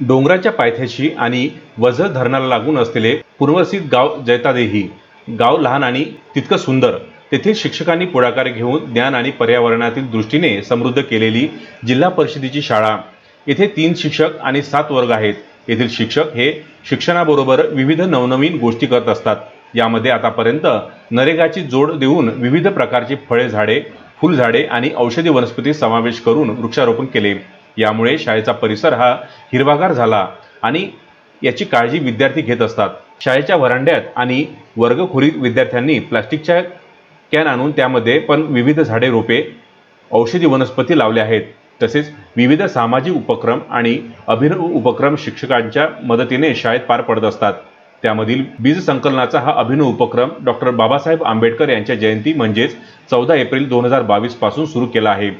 डोंगराच्या पायथ्याशी आणि वझर धरणाला लागून असलेले पूर्वसित गाव जैतादेही गाव लहान आणि तितकं सुंदर तेथील शिक्षकांनी पुढाकार घेऊन ज्ञान आणि पर्यावरणातील दृष्टीने समृद्ध केलेली जिल्हा परिषदेची शाळा. येथे तीन शिक्षक आणि सात वर्ग आहेत. येथील शिक्षक हे शिक्षणाबरोबर विविध नवनवीन गोष्टी करत असतात. यामध्ये आतापर्यंत नरेगाची जोड देऊन विविध प्रकारची फळे झाडे फुलझाडे आणि औषधी वनस्पती समावेश करून वृक्षारोपण केले. यामुळे शाळेचा परिसर हा हिरवागार झाला आणि याची काळजी विद्यार्थी घेत असतात. शाळेच्या व्हरांड्यात आणि वर्गखोरीत विद्यार्थ्यांनी प्लास्टिकच्या कॅन आणून त्यामध्ये पण विविध झाडे रोपे औषधी वनस्पती लावल्या आहेत. तसेच विविध सामाजिक उपक्रम आणि अभिनव उपक्रम शिक्षकांच्या मदतीने शाळेत पार पडत असतात. त्यामधील बीज संकलनाचा हा अभिनव उपक्रम डॉक्टर बाबासाहेब आंबेडकर यांच्या जयंती म्हणजेच चौदा एप्रिल दोन हजार बावीसपासून सुरू केला आहे.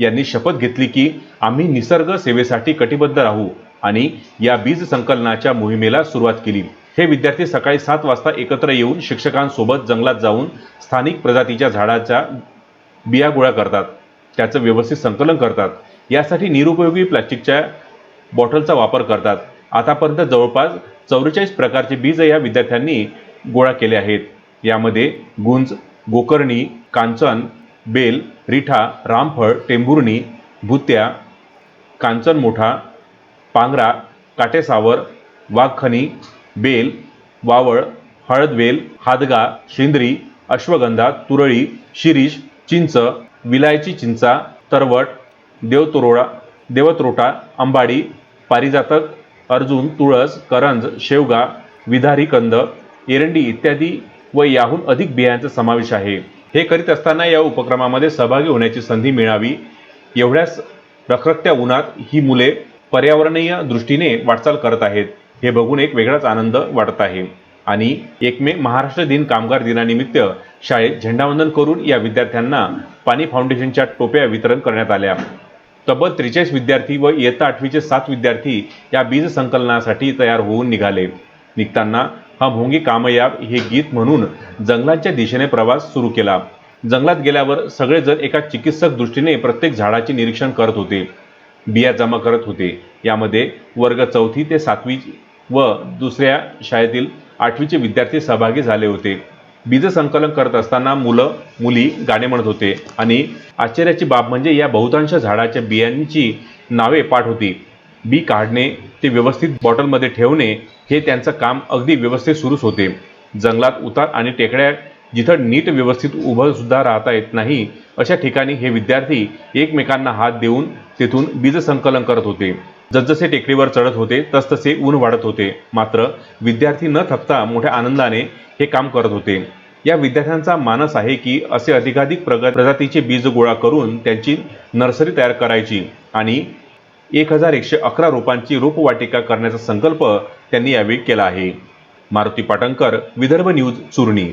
यांनी शपथ घेतली की आम्ही निसर्ग सेवेसाठी कटिबद्ध राहू आणि या बीज संकलनाच्या मोहिमेला सुरुवात केली. हे विद्यार्थी सकाळी सात वाजता एकत्र येऊन शिक्षकांसोबत जंगलात जाऊन स्थानिक प्रजातीच्या झाडाच्या बिया गोळा करतात. त्याचं व्यवस्थित संकलन करतात. यासाठी निरुपयोगी प्लास्टिकच्या बॉटलचा वापर करतात. आतापर्यंत जवळपास चौवेचाळीस प्रकारचे बीज या विद्यार्थ्यांनी गोळा केले आहेत. यामध्ये गुंज गोकर्णी कांचन बेल रिठा रामफळ टेंभुर्णी भुत्या कांचन मोठा पांगरा काटेसावर वाघखनी बेल वावळ हळदवेल हादगा शेंद्री अश्वगंधा तुरळी शिरीष चिंच विलायची चिंचा तरवट देवतुरोळा देवत्रोटा अंबाडी पारिजातक अर्जुन तुळस करंज शेवगा विधारी कंद एरंडी इत्यादी व याहून अधिक बियांचा समावेश आहे. हे करीत असताना या उपक्रमामध्ये सहभागी होण्याची संधी मिळावी. एवढ्याच रखरखत्या उन्हात ही मुले पर्यावरणीय दृष्टीने वाटचाल करत आहेत. हे बघून एक वेगळाच आनंद वाटत आहे. आणि एक मे महाराष्ट्र दिन कामगार दिनानिमित्त शाळेत झेंडावंदन करून या विद्यार्थ्यांना पाणी फाउंडेशनच्या टोप्या वितरण करण्यात आल्या. तब्बल त्रेचाळीस विद्यार्थी व इयत्ता आठवीचे सात विद्यार्थी या बीज संकलनासाठी तयार होऊन निघाले. निघताना हा भोंगी कामयाब हे गीत म्हणून जंगलांच्या दिशेने प्रवास सुरू केला. जंगलात गेल्यावर सगळेजण एका चिकित्सक दृष्टीने प्रत्येक झाडाचे निरीक्षण करत होते. बिया जमा करत होते. यामध्ये वर्ग चौथी ते सातवी व दुसऱ्या शाळेतील आठवीचे विद्यार्थी सहभागी झाले होते. बीज संकलन करत असताना मुलं मुली गाणे म्हणत होते आणि आश्चर्याची बाब म्हणजे या बहुतांश झाडाच्या बियांची नावे पाठ होती. बी काढणे ते व्यवस्थित बॉटलमध्ये ठेवणे हे त्यांचं काम अगदी व्यवस्थित सुरूच होते. जंगलात उतार आणि टेकड्या जिथं नीट व्यवस्थित उभं सुद्धा राहता येत नाही अशा ठिकाणी हे विद्यार्थी एकमेकांना हात देऊन तेथून बीज संकलन करत होते. जसजसे टेकडीवर चढत होते तसतसे ऊन वाढत होते. मात्र विद्यार्थी न थकता मोठ्या आनंदाने हे काम करत होते. या विद्यार्थ्यांचा मानस आहे की असे अधिकाधिक प्रगत प्रजातीचे बीज गोळा करून त्यांची नर्सरी तयार करायची आणि एक हजार एकशे अकरा रोपांची रोपवाटिका करण्याचा संकल्प त्यांनी यावेळी केला आहे. मारुती पाटणकर विदर्भ न्यूज चुरणी.